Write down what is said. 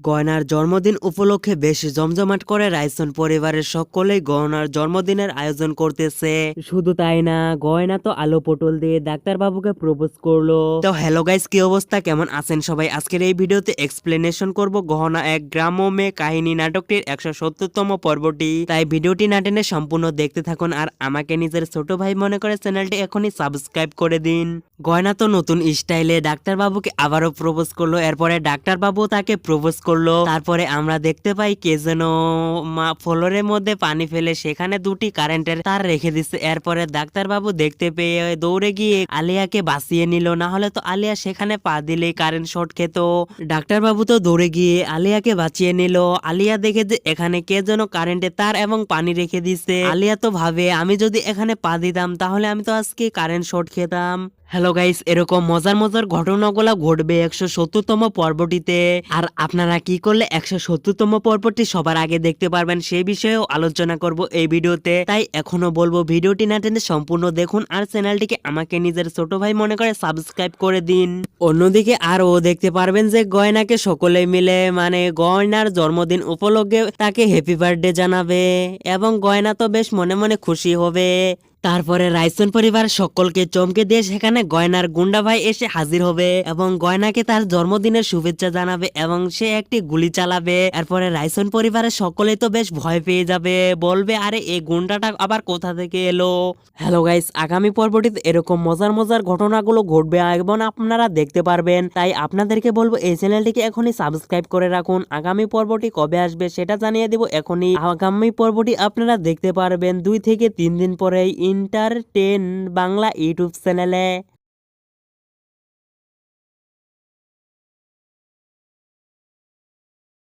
গয়নার জন্মদিন উপলক্ষে বেশ জমজমাট করে রাইসন পরিবারের সকলেই গয়নার জন্মদিনের আয়োজন করতেছে। শুধু তাই না গয়না তো আলো পটল দিয়ে ডাক্তার বাবুকে প্রপোজ করল। তো হ্যালো গাইস কি অবস্থা? কেমন আছেন সবাই? আজকের এই ভিডিওতে এক্সপ্লেনেশন করব গহনা এক গ্রাম ও মেয়ে কাহিনী নাটকটির একশো সত্তরতম পর্বটি। তাই ভিডিওটি না টেনে সম্পূর্ণ দেখতে থাকুন আর আমাকে নিজের ছোট ভাই মনে করে চ্যানেলটি এখনই সাবস্ক্রাইব করে দিন। গয়না তো নতুন স্টাইলে ডাক্তার বাবুকে আবারও প্রপোজ করল এরপরে ডাক্তার বাবু তাকে প্রপোজ করল। তারপরে আমরা দেখতে পাই কে যেন ফ্লোরের মধ্যে পানি ফেলে সেখানে দুটি কারেন্টের তার রেখে দিচ্ছে এরপরে ডাক্তার বাবু দেখতে পেয়ে দৌড়ে গিয়ে আলিয়াকে বাঁচিয়ে নিল। না হলে তো আলিয়া সেখানে পা দিলে কারেন্ট শর্ট খেত। ডাক্তার বাবু তো দৌড়ে গিয়ে আলিয়াকে বাঁচিয়ে নিল। আলিয়া দেখে যে এখানে কে যেন কারেন্টের তার এবং পানি রেখে দিছে। আলিয়া তো ভাবে, আমি যদি এখানে পা দিতাম, তাহলে আমি তো আজকে কারেন্ট শর্ট খেতাম। হ্যালো গাইস এরকম মজার মজার ঘটনাগুলো ঘটবে একশো সত্তরতম পর্বটিতে। আর আপনারা কি করলে একশো সত্তরতম পর্বটি সবার আগে দেখতে পারবেন সেই বিষয়েও আলোচনা করব এই ভিডিওতে। তাই এখনও বলব, ভিডিওটি না টেনে সম্পূর্ণ দেখুন আর চ্যানেলটিকে আমাকে নিজের ছোট ভাই মনে করে সাবস্ক্রাইব করে দিন। অন্যদিকে আরও দেখতে পারবেন যে গয়নাকে সকলে মিলে মানে গয়নার জন্মদিন উপলক্ষে তাকে হ্যাপি বার্থডে জানাবে। এবং গয়না তো বেশ মনে মনে খুশি হবে। তারপরে রাইসন পরিবার সকলকে চমকে দিয়ে সেখানে গয়নার গুন্ডা ভাই এসে হাজির হবে এবং গয়নাকে তার জন্মদিনের শুভেচ্ছা জানাবে এবং সে একটি গুলি চালাবে। এরপরে রাইসন পরিবারের সকলে তো বেশ ভয় পেয়ে যাবে। বলবে, আরে, এই গুন্ডাটা আবার কোথা থেকে এলো? হ্যালো গাইস আগামী পর্বটিতে এরকম মজার মজার ঘটনাগুলো ঘটবে এবং আপনারা দেখতে পারবেন। তাই আপনাদেরকে বলব, এই চ্যানেলটিকে এখনই সাবস্ক্রাইব করে রাখুন। আগামী পর্বটি কবে আসবে সেটা জানিয়ে দিব এখনই। আগামী পর্বটি আপনারা দেখতে পারবেন দুই থেকে তিন দিন পরেই। ইন্টারটেন বাংলা ইউটিউব চ্যানেলে।